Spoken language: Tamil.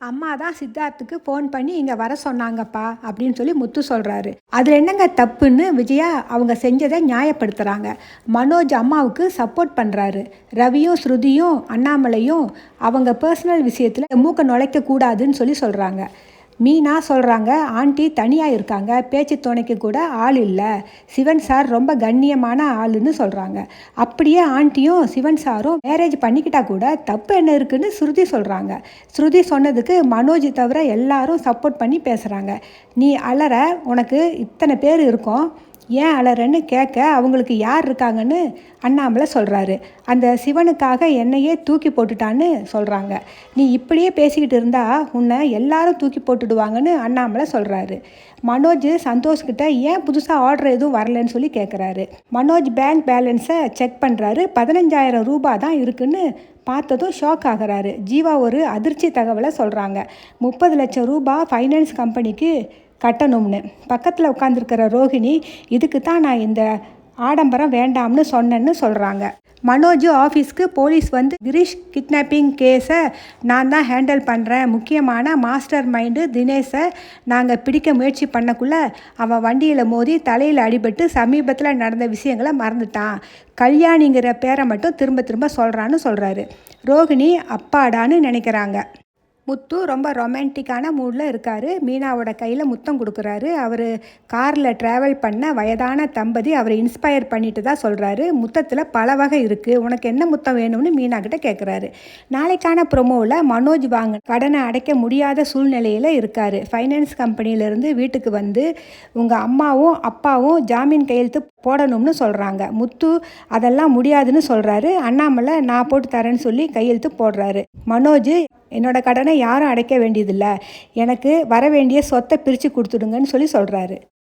அம்மா தான் சித்தார்த்துக்கு ஃபோன் பண்ணி இங்கே வர சொன்னாங்கப்பா அப்படின்னு சொல்லி முத்து சொல்கிறாரு அதில் என்னங்க தப்புன்னு விஜயா அவங்க செஞ்சதை நியாயப்படுத்துகிறாங்க மனோஜ் அம்மாவுக்கு சப்போர்ட் பண்ணுறாரு ரவியும் ஸ்ருதியும் அண்ணாமலையும் அவங்க பர்சனல் விஷயத்தில் மூக்க நுழைக்கக்கூடாதுன்னு சொல்லி சொல்கிறாங்க மீனா சொல்கிறாங்க ஆண்டி தனியாக இருக்காங்க பேச்சு துணைக்கு கூட ஆள் இல்லை. சிவன் சார் ரொம்ப கண்ணியமான ஆளுன்னு சொல்கிறாங்க அப்படியே ஆண்டியும் சிவன் சாரும் மேரேஜ் பண்ணிக்கிட்டா கூட தப்பு என்ன இருக்குன்னு ஸ்ருதி சொல்கிறாங்க ஸ்ருதி சொன்னதுக்கு மனோஜ் தவிர எல்லாரும் சப்போர்ட் பண்ணி பேசுகிறாங்க நீ அலற உனக்கு இத்தனை பேர் இருக்கோம். ஏன் அலறன்னு கேட்க அவங்களுக்கு யார் இருக்காங்கன்னு அண்ணாமலை சொல்கிறாரு அந்த சிவனுக்காக என்னையே தூக்கி போட்டுட்டான்னு சொல்கிறாங்க நீ இப்படியே பேசிக்கிட்டு இருந்தால் உன்னை எல்லாரும் தூக்கி போட்டுடுவாங்கன்னு அண்ணாமலை சொல்கிறாரு மனோஜ் சந்தோஷ்கிட்ட ஏன் புதுசாக ஆர்டர் எதுவும் வரலன்னு சொல்லி கேட்குறாரு மனோஜ் பேங்க் பேலன்ஸை செக் பண்ணுறாரு பதினஞ்சாயிரம் ரூபாய் தான் இருக்குன்னு பார்த்ததும் ஷாக் ஆகுறாரு. ஜீவா ஒரு அதிர்ச்சி தகவலை சொல்கிறாங்க முப்பது லட்சம் ரூபாய் ஃபைனான்ஸ் கம்பெனிக்கு கட்டணும்னு. பக்கத்தில் உட்காந்துருக்கிற ரோஹிணி இதுக்கு தான் நான் இந்த ஆடம்பரம் வேண்டாம்னு சொன்னேன்னு சொல்கிறாங்க மனோஜ் ஆஃபீஸ்க்கு போலீஸ் வந்து கிரீஷ் கிட்னாப்பிங் கேஸை நான் தான் ஹேண்டில் பண்ணுறேன் முக்கியமான மாஸ்டர் மைண்டு தினேஷை நாங்கள் பிடிக்க முயற்சி பண்ணக்குள்ளே அவன் வண்டியில் மோதி தலையில் அடிபட்டு சமீபத்தில் நடந்த விஷயங்களை மறந்துட்டான். கல்யாணிங்கிற பேரை மட்டும் திரும்ப திரும்ப சொல்கிறான்னு சொல்கிறாரு ரோஹிணி அப்பாடான்னு நினைக்கிறாங்க. முத்து ரொம்ப ரொமான்டிக்கான மூடில் இருக்கார். மீனாவோட கையில் முத்தம் கொடுக்குறாரு. அவர் காரில் ட்ராவல் பண்ண வயதான தம்பதி அவரை இன்ஸ்பயர் பண்ணிட்டு தான் சொல்கிறாரு முத்தத்தில் பல வகை இருக்குது உனக்கு என்ன முத்தம் வேணும்னு மீனா கிட்ட கேட்குறாரு நாளைக்கான ப்ரொமோவில் மனோஜ் வாங்க கடனை அடைக்க முடியாத சூழ்நிலையில் இருக்கார். ஃபைனான்ஸ் கம்பெனியிலேருந்து வீட்டுக்கு வந்து உங்கள் அம்மாவும் அப்பாவும் ஜாமீன் கையெழுத்து போடணும்னு சொல்கிறாங்க முத்து அதெல்லாம் முடியாதுன்னு சொல்கிறாரு அண்ணாமலை நான் போட்டு தரேன்னு சொல்லி கையெழுத்து போடுறாரு. மனோஜ் என்னோட கடனை யாரும் அடைக்க வேண்டியதில்லை. எனக்கு வர வேண்டிய சொத்தை பிரித்து கொடுத்துடுங்கன்னு சொல்லி சொல்கிறாரு